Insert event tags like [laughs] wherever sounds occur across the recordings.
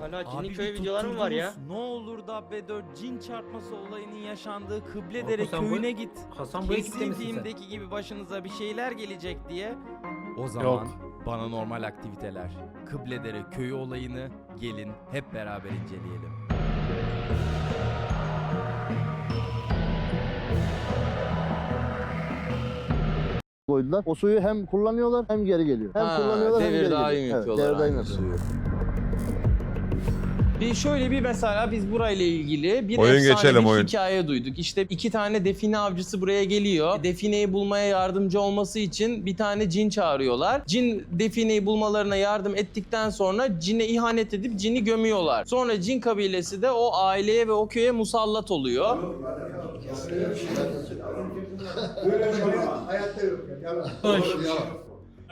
Hala Abi Cinli köy bir videoları mı var ya? Ne olur da B4 cin çarpması olayının yaşandığı Kıbledere Hasan bu- köyüne git. Hasan bu ekipte Kesin misin sen? filmdeki gibi başınıza bir şeyler gelecek diye. O zaman bana normal aktiviteler. Kıbledere köyü olayını gelin hep beraber inceleyelim. koydular. O suyu hem kullanıyorlar hem geri geliyor. Hem Ha, kullanıyorlar hem devir geri daim geliyor. yapıyorlar devir daim aynı yapıyorlar. suyu. Bir şöyle bir mesela biz burayla ilgili bir Oyun efsane geçelim, bir oyun. hikaye duyduk. İşte iki tane define avcısı buraya geliyor. Defineyi bulmaya yardımcı olması için bir tane cin çağırıyorlar. Cin defineyi bulmalarına yardım ettikten sonra cine ihanet edip cini gömüyorlar. Sonra cin kabilesi de o aileye ve o köye musallat oluyor.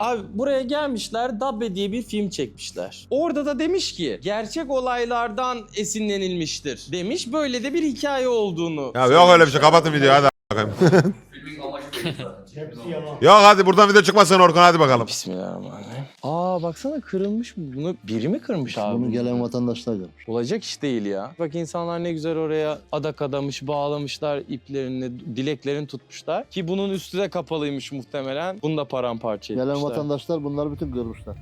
Abi buraya gelmişler Dabbe diye bir film çekmişler. Orada da demiş ki gerçek olaylardan esinlenilmiştir demiş. Böyle de bir hikaye olduğunu. Ya yok öyle bir şey kapatın videoyu hadi bakayım. [laughs] yok hadi buradan video çıkmasın Orkun hadi bakalım. Bismillahirrahmanirrahim. Aa baksana kırılmış mı? Bunu biri mi kırmış abi? Bunu gelen vatandaşlar görmüş. Olacak iş değil ya. Bak insanlar ne güzel oraya adak adamış, bağlamışlar iplerini, dileklerini tutmuşlar. Ki bunun üstü de kapalıymış muhtemelen. Bunu da paramparça etmişler. Gelen vatandaşlar bunları bütün görmüşler.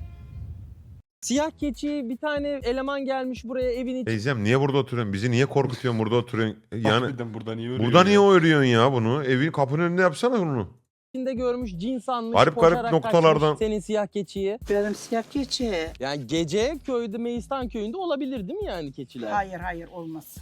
Siyah keçi bir tane eleman gelmiş buraya evin içine. Teyzem niye burada oturuyorsun? Bizi niye korkutuyorsun burada oturuyorsun? Yani Harbiden burada niye örüyor burada ya? niye örüyorsun ya bunu? Evin kapının önünde yapsana bunu. içinde görmüş, cin sanmış, Garip garip koşarak noktalardan. senin siyah keçiyi. Benim siyah keçi. Yani gece köyde Meistan köyünde olabilir değil mi yani keçiler? Hayır hayır olmaz.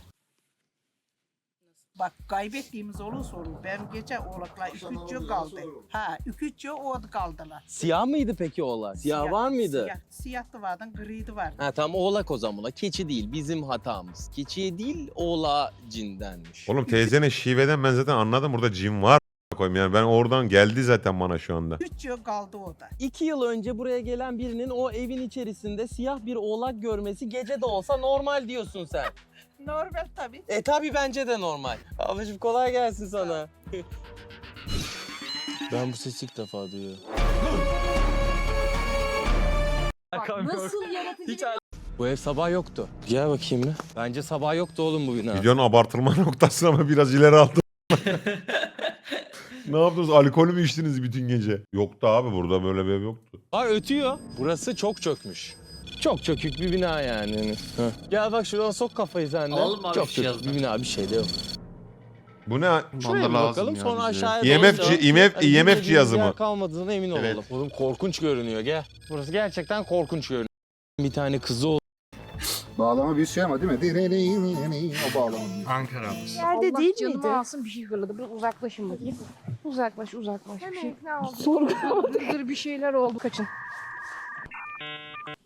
Bak kaybettiğimiz olursa olur. Ben gece oğlakla üçüncü kaldı. Ha üçüncü orada kaldılar. Siyah mıydı peki oğlak? Siyah, var mıydı? Siyah, siyah da vardı, gri de vardı. Ha tamam oğlak o zaman. Keçi değil bizim hatamız. Keçiye değil oğlağa cindenmiş. Oğlum teyzenin şiveden ben zaten anladım burada cin var koyayım yani ben oradan geldi zaten bana şu anda. Üçüncü kaldı orada. İki yıl önce buraya gelen birinin o evin içerisinde siyah bir oğlak görmesi gece de olsa normal diyorsun sen. Normal tabii. E tabi bence de normal. Ablacığım kolay gelsin sana. ben bu sesi ilk defa duyuyorum. Nasıl yaratıcı Hiç Bu ev sabah yoktu. Gel bakayım bir. Bence sabah yoktu oğlum bu bina. Videonun abartılma [laughs] noktası ama biraz ileri aldım. [laughs] ne yaptınız? Alkol mü içtiniz bütün gece? Yoktu abi burada böyle bir ev yoktu. Ha ötüyor. Burası çok çökmüş. Çok çökük bir bina yani. Hani. Heh. Gel bak şuradan sok kafayı sen de. Alalım abi çok bir şey çökük bir bina bir şey de yok. Bu ne? Şuraya bir bakalım sonra aşağıya IMF doğru ci-. IMF IMF bilmediğimiz cihazı yer mı? kalmadığına emin olalım. Evet. Oğlum korkunç görünüyor gel. Burası gerçekten korkunç görünüyor. Bir tane kızı oldu. Bağlama bir şey ama değil mi? O bağlama. Ankara Yerde Allah değil canımı miydi? alsın bir şey fırladı. Biraz uzaklaşın bakayım. Uzaklaş uzaklaş. Bir şey. Sorgulamadır bir şeyler oldu. Kaçın.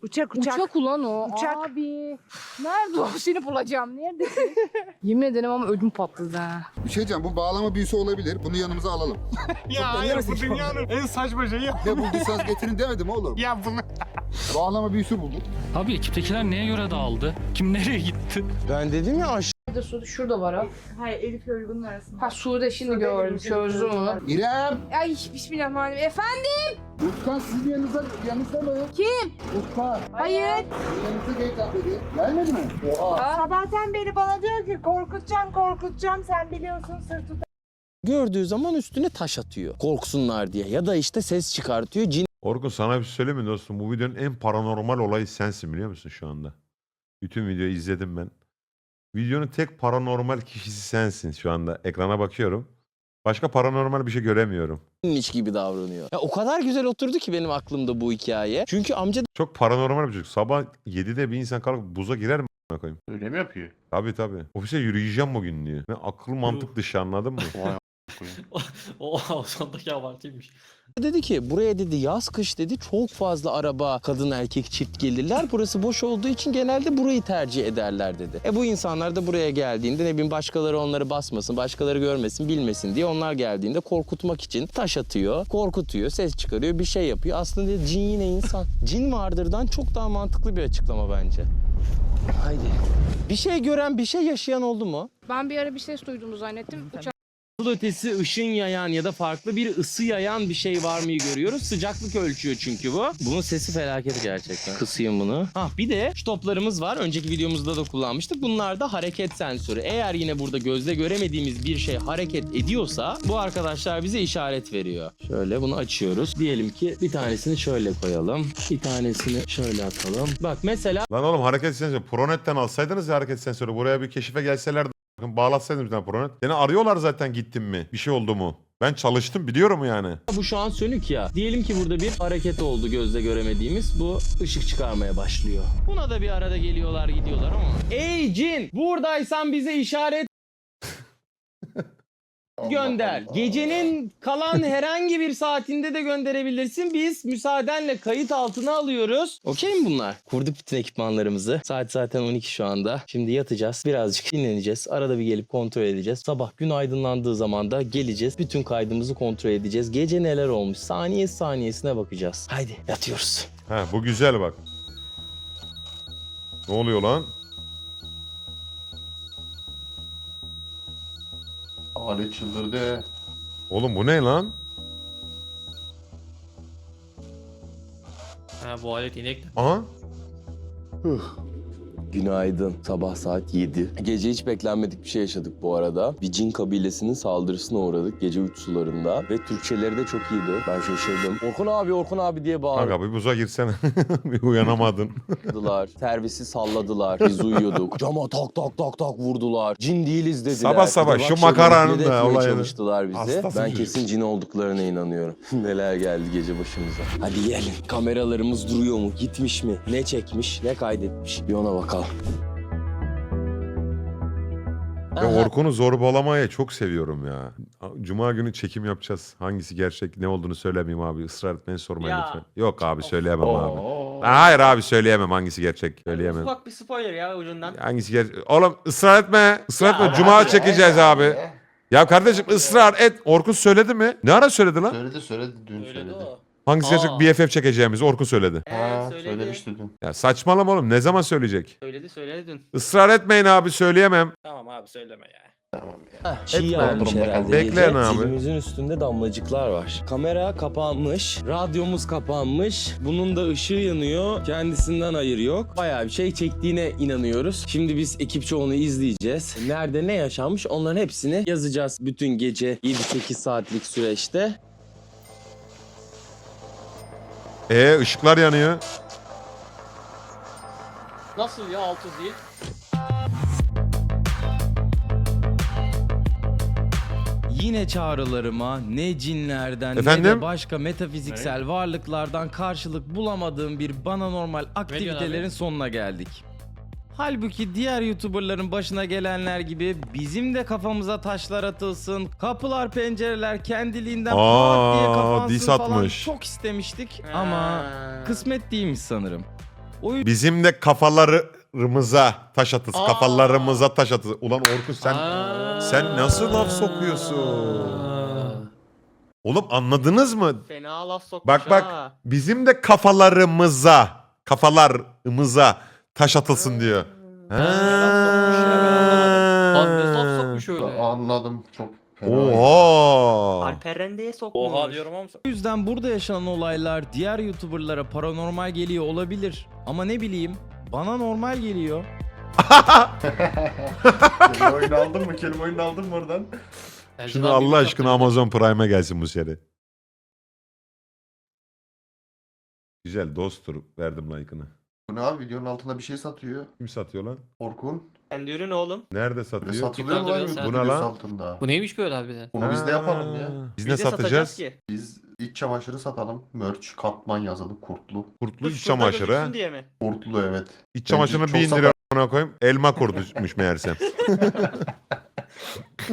Uçak uçak. Uçak ulan o. Uçak. Abi. Nerede o? [laughs] Seni bulacağım. Neredesin? [laughs] Yemin ederim ama ödüm patladı ha. Bir şey diyeceğim bu bağlama büyüsü olabilir. Bunu yanımıza alalım. [laughs] Ya hayır bu dünyanın en saçma şeyi ya. Ne bulduysanız getirin demedim oğlum. Ya bunu. Bağlama büyüsü bulduk. Abi ekiptekiler neye göre dağıldı? Kim nereye gitti? Ben dedim ya aşağı. Şurada Sude şurada var ha. Hayır Elif Uygun'un arasında. Ha Sude şimdi gördüm. Çözdüm onu. İrem! Ay bismillahirrahmanirrahim. Efendim? Utkan sizin yanınızda, yanınızda mı? Kim? Utkan. Hayır. Yanınızda gate dedi. Gelmedi mi? Oha. Sabahtan beri bana diyor ki korkutacağım korkutacağım sen biliyorsun sırtı Gördüğü zaman üstüne taş atıyor. Korksunlar diye. Ya da işte ses çıkartıyor. Cin Orkun sana bir şey söyleyeyim mi dostum? Bu videonun en paranormal olayı sensin biliyor musun şu anda? Bütün videoyu izledim ben. Videonun tek paranormal kişisi sensin şu anda. Ekrana bakıyorum. Başka paranormal bir şey göremiyorum. cinmiş gibi davranıyor. Ya o kadar güzel oturdu ki benim aklımda bu hikaye. Çünkü amca Çok paranormal bir çocuk. Sabah 7'de bir insan kalkıp buza girer mi? a**ına koyayım? Öyle mi yapıyor? Tabii tabii. Ofise yürüyeceğim bugün diyor. Ne akıl mantık dışı anladın mı? Vay Oha [laughs] sondaki abartıymış. dedi ki buraya dedi yaz kış dedi çok fazla araba kadın erkek çift gelirler. Burası boş olduğu için genelde burayı tercih ederler dedi. E bu insanlar da buraya geldiğinde ne bileyim başkaları onları basmasın, başkaları görmesin, bilmesin diye onlar geldiğinde korkutmak için taş atıyor, korkutuyor, ses çıkarıyor, bir şey yapıyor. Aslında dedi, cin yine insan. Cin vardırdan çok daha mantıklı bir açıklama bence. Haydi. Bir şey gören, bir şey yaşayan oldu mu? Ben bir ara bir ses duyduğumu zannettim. Uçak ötesi ışın yayan ya da farklı bir ısı yayan bir şey var mı görüyoruz. Sıcaklık ölçüyor çünkü bu. Bunun sesi felaket gerçekten. Kısayım bunu. Ah bir de şu toplarımız var. Önceki videomuzda da kullanmıştık. Bunlar da hareket sensörü. Eğer yine burada gözle göremediğimiz bir şey hareket ediyorsa bu arkadaşlar bize işaret veriyor. Şöyle bunu açıyoruz. Diyelim ki bir tanesini şöyle koyalım. Bir tanesini şöyle atalım. Bak mesela Lan oğlum hareket sensörü. Pronet'ten alsaydınız ya hareket sensörü. Buraya bir keşife gelselerdi. Bakın bağlatsaydınız bir tane Pronet. Seni arıyorlar zaten gittim mi? Bir şey oldu mu? Ben çalıştım biliyorum yani. Bu şu an sönük ya. Diyelim ki burada bir hareket oldu gözle göremediğimiz. Bu ışık çıkarmaya başlıyor. Buna da bir arada geliyorlar gidiyorlar ama. Ey cin! Buradaysan bize işaret gönder. Gecenin kalan [laughs] herhangi bir saatinde de gönderebilirsin. Biz müsaadenle kayıt altına alıyoruz. Okey mi bunlar? Kurduk bütün ekipmanlarımızı. Saat zaten 12 şu anda. Şimdi yatacağız. Birazcık dinleneceğiz. Arada bir gelip kontrol edeceğiz. Sabah gün aydınlandığı zaman da geleceğiz. Bütün kaydımızı kontrol edeceğiz. Gece neler olmuş saniye saniyesine bakacağız. Haydi yatıyoruz. Ha bu güzel bak. Ne oluyor lan? Ali çıldırdı. Oğlum bu ne lan? Ha bu alet inek. Aha. Günaydın. Sabah saat 7. Gece hiç beklenmedik bir şey yaşadık bu arada. Bir cin kabilesinin saldırısına uğradık gece 3 sularında. Ve Türkçeleri de çok iyiydi. Ben şaşırdım. Orkun abi, Orkun abi diye Kanka bir buza girsene. [laughs] bir uyanamadın. bağırdılar. Servisi salladılar. Biz uyuyorduk. Cama tak tak tak tak vurdular. Cin değiliz dediler. Sabah sabah şu makaranın da olayını. çalıştılar bizi. Hastasın ben çocuk. kesin cin olduklarına inanıyorum. [laughs] Neler geldi gece başımıza. Hadi gelin. Kameralarımız duruyor mu? Gitmiş mi? Ne çekmiş? Ne kaydetmiş? Bir ona bakalım. Ben Orkun'u zorbalamaya çok seviyorum ya. Cuma günü çekim yapacağız. Hangisi gerçek ne olduğunu söylemeyeyim abi. Israr etmeyin sormayın Ya. lütfen. Yok abi söyleyemem abi. Oo. Hayır abi söyleyemem hangisi gerçek. Söyleyemem. Ufak bir spoiler ya ucundan. Hangisi gerçek? Oğlum ısrar etme. Israr etme. Ya Cuma abi, çekeceğiz abi. Ya kardeşim ısrar et. Orkun söyledi mi? Ne ara söyledi lan? Söyledi söyledi dün Öyle söyledi. o. Hangisi gerçek Aa. BFF çekeceğimizi Orkun söyledi. Ha söyledi. söylemişti dün. Ya saçmalama oğlum. Ne zaman söyleyecek? Söyledi söyledi dün. Israr etmeyin abi söyleyemem. Tamam abi söyleme ya. Tamam ya. Çiğ Etme almış oğlum, herhalde. Bekleyin gece. abi. Zilimizin üstünde damlacıklar var. Kamera kapanmış. Radyomuz kapanmış. Bunun da ışığı yanıyor. Kendisinden hayır yok. Bayağı bir şey çektiğine inanıyoruz. Şimdi biz ekipçe onu izleyeceğiz. Nerede ne yaşanmış onların hepsini yazacağız bütün gece 7-8 saatlik süreçte. Ee ışıklar yanıyor. Nasıl ya altı değil? Yine çağrılarıma ne cinlerden ne Efendim? de başka metafiziksel varlıklardan karşılık bulamadığım bir bana normal aktivitelerin sonuna geldik. Halbuki diğer YouTuber'ların başına gelenler gibi bizim de kafamıza taşlar atılsın, kapılar pencereler kendiliğinden pat diye Aa, kapansın dis falan atmış. çok istemiştik ama Ha. kısmet değilmiş sanırım. O Bizim de kafalarımıza taş atılsın. Aa. Kafalarımıza taş atılsın. Ulan Orkun sen Aa. sen nasıl laf sokuyorsun? Oğlum anladınız mı? Fena laf sokmuş Bak bak ha. bizim de kafalarımıza kafalarımıza taş atılsın diyor. Lan ne laf sokmuş öyle. Anladım çok fena. Oha. Alperende'ye sokmuş. Oha diyorum ama. O yüzden burada yaşanan olaylar diğer YouTuber'lara paranormal geliyor olabilir. Ama ne bileyim bana normal geliyor. [laughs] kelime oyunu aldın mı? Kelime oyunu aldın mı oradan? Şimdi Allah aşkına. Amazon Prime'e gelsin bu seri. Güzel dosttur. Verdim like'ını. Bu ne abi videonun altında bir şey satıyor. Kim satıyor lan? Orkun. Kendi ürün oğlum. Nerede Böyle satıyor? satılıyor mu lan videosu lan? altında? Bu neymiş böyle harbiden? Bunu biz de yapalım ya. Biz, Biz ne de satacağız? ki. Biz iç çamaşırı satalım. Merch, katman yazılı, kurtlu. Kurtlu iç şurada çamaşırı. gözüksün diye mi? Kurtlu evet. İç çamaşırını çok bir satar. indiriyor ona koyayım. Elma kurduymuş meğerse. [laughs]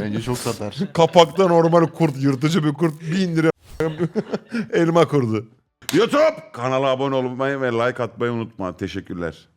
Bence çok satar. Kapakta normal kurt, yırtıcı bir kurt bir indiriyor. [laughs] Elma kurdu. YouTube kanala abone olmayı ve like atmayı unutma. Teşekkürler.